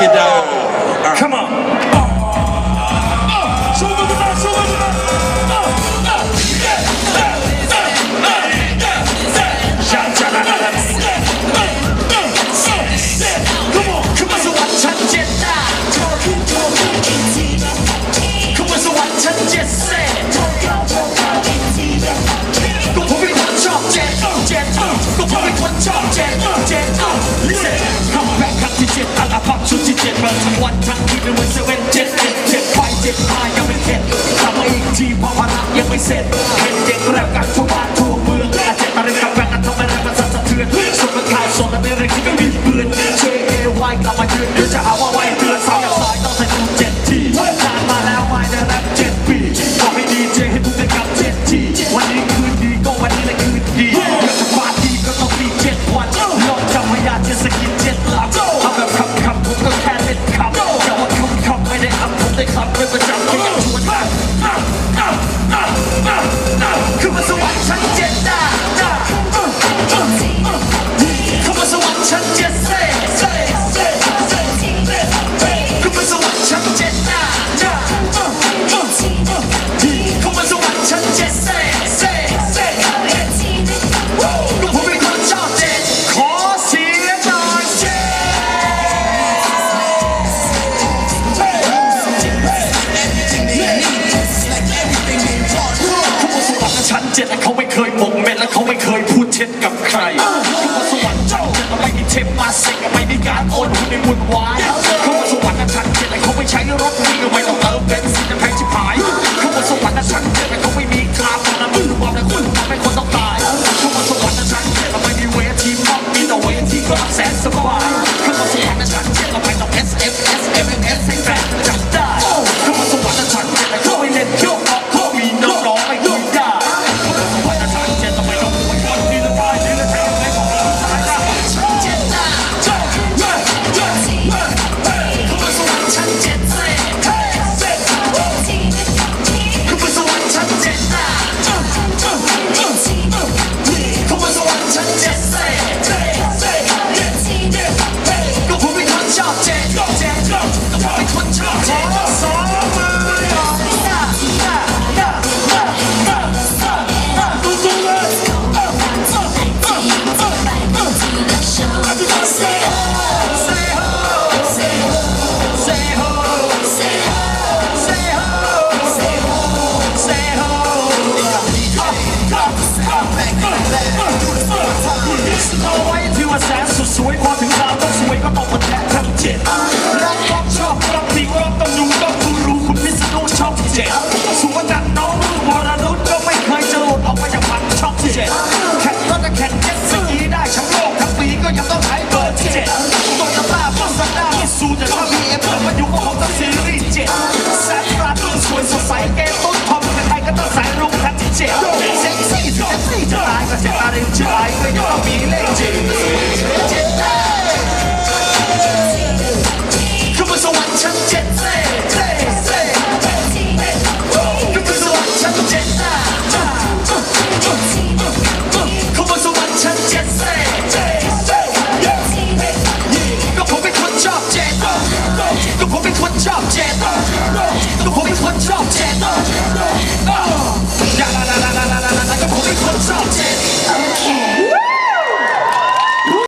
it out. ็ดทำให้อีกทีเพราะพนักยังไม่เสร็จเห็นเด็กแรปกับทุกบ้าน เช็ดกับใครเพราสวรรค์ฉันเช็ดไม่ได้เช็มาเซ็กไม่ได้การโอนคุณในวุ่นวายเพราะสวรรค์ฉันเช็ดแต่เขาไม่ใช้รถวิ่งไม่ต้องเติมเบนซินจะแพงชิบหายเพราะสวรรค์ฉันเช็ดแต่เขาไม่มีคราบตอนนั้นมือบอกแต่คุณทำให้คนต้องตายเพราะสวรรค์ฉันเช็ดไม่มีเวทีม็อบมีแต่เวทีกราบแสนสบาย สุดสวยพอถึงเราต้องสวยก็ต้องมานแท้ทั้งเจ็ดรักต้ชอบต้องดีก็ต้องดูต้องคูรู้คุณพิษณุชอบที่เจ็ดสุวรรณน้องมอวรนุชก็ไม่เคยจะหลุดออกไปจากฝันช่องเจ็ดแข่งก็จะแข่งเจ็ดสิ่งที่ได้ชมป์โลกทั้งปีก็ยังต้องหายเบอร์เจ็ดตัวจะต้าปัสสดาที่สูจะถ้ามีเอฟเฟกต์มาอยู่ก็คงจะซีรีส์เจ็ดแซนบรานซ์สวยสดใสเกมต้นทอมเป็นใครก็ต้องสายรุ่งทั้งเจ็ดเซ็กซี่เซ็กซี่จะตายก็จะตายเร็วจะตายก็ยอม